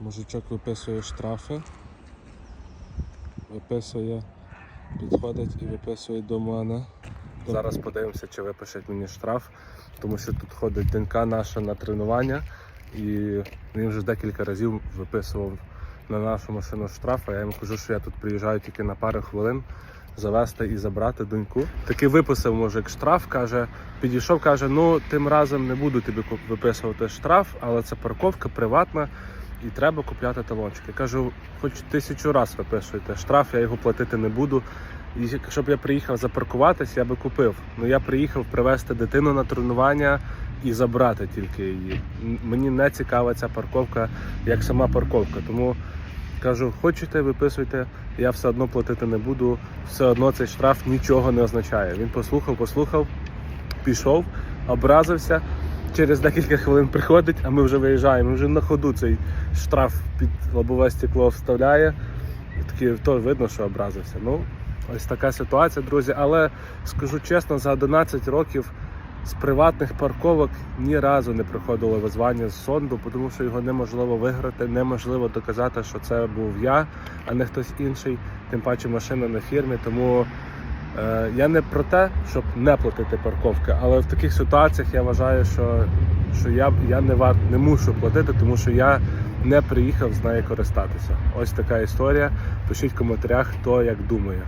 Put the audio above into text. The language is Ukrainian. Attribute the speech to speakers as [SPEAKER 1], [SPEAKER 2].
[SPEAKER 1] Мужичок виписує штрафи, виписує, підходить і виписує до мене. Зараз подивимося, чи випишуть мені штраф, тому що тут ходить донька наша на тренування, і він вже декілька разів виписував на нашу машину штраф, а я йому кажу, що я тут приїжджаю тільки на пару хвилин завести і забрати доньку. Таки виписав мужик штраф, каже, підійшов, каже, ну тим разом не буду тобі виписувати штраф, але це парковка приватна і треба купляти талончики. Кажу, хоч тисячу раз виписуйте штраф, я його платити не буду. І якщо б я приїхав запаркуватись, я би купив. Ну я приїхав привезти дитину на тренування і забрати тільки її. Мені не цікава ця парковка, як сама парковка. Тому кажу, хочете, виписуйте, я все одно платити не буду. Все одно цей штраф нічого не означає. Він послухав, послухав, пішов, образився. Через декілька хвилин приходить, а ми вже виїжджаємо. Вже на ходу цей штраф під лобове стекло вставляє. І таки то видно, що образився. Ну, ось така ситуація, друзі. Але скажу чесно, за 11 років з приватних парковок ні разу не приходило визвання з сонду, тому що його неможливо виграти, неможливо доказати, що це був я, а не хтось інший, тим паче машина на фірмі. Тому я не про те, щоб не платити парковки, але в таких ситуаціях я вважаю, що, що я, я не вар, не мушу платити, тому що я не приїхав з нею користатися. Ось така історія. Пишіть в коментарях, хто як думає.